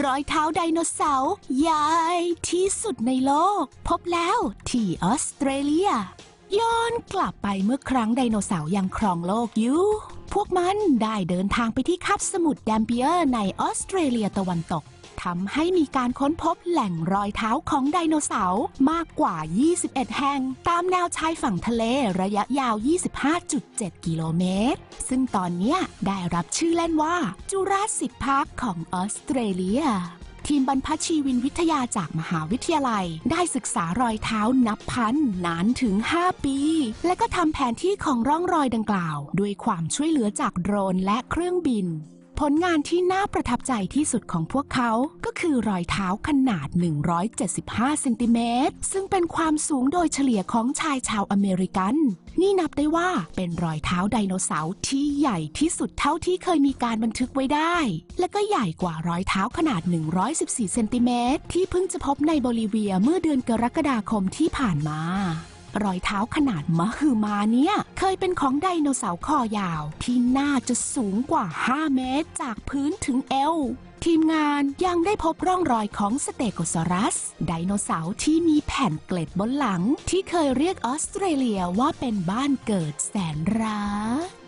รอยเท้าไดโนเสาร์ใหญ่ที่สุดในโลก พบแล้วที่ออสเตรเลียย้อนกลับไปเมื่อครั้งไดโนเสาร์ยังครองโลกอยู่ พวกมันได้เดินทางไปที่คาบสมุทรแดมเปียร์ในออสเตรเลียตะวันตกทำให้มีการค้นพบแหล่งรอยเท้าของไดโนเสาร์มากกว่า 21 แห่ง ตามแนวชายฝั่งทะเลระยะยาว 25.7 กิโลเมตร ซึ่งตอนนี้ได้รับชื่อเล่นว่าจูราสสิกพาร์คของออสเตรเลีย ทีมบรรพชีวินวิทยาจากมหาวิทยาลัย ได้ศึกษารอยเท้านับพันนานถึง 5 ปี และก็ทำแผนที่ของร่องรอยดังกล่าว ด้วยความช่วยเหลือจากโดรนและเครื่องบิน ผลงานที่น่าประทับใจที่สุดของพวกเขา ก็คือรอยเท้าขนาด 175เซนติเมตรซึ่งเป็นความสูงโดยเฉลี่ยของชายชาวอเมริกัน นี่นับได้ว่าเป็นรอยเท้าไดโนเสาร์ที่ใหญ่ที่สุดเท่าที่เคยมีการบันทึกไว้ได้ และก็ใหญ่กว่ารอยเท้าขนาด 114เซนติเมตรที่เพิ่งจะพบในโบลิเวียเมื่อเดือนกรกฎาคมที่ผ่านมา รอยเท้าขนาดมหึมาเนี่ย เคยเป็นของไดโนเสาร์คอยาว ที่น่าจะสูงกว่า 5 เมตร จากพื้นถึงเอวทีมงานยังได้พบร่องรอยของสเตโกซอรัส ไดโนเสาร์ที่มีแผ่นเกล็ดบนหลัง ที่เคยเรียกออสเตรเลียว่าเป็นบ้านเกิดแสนรัก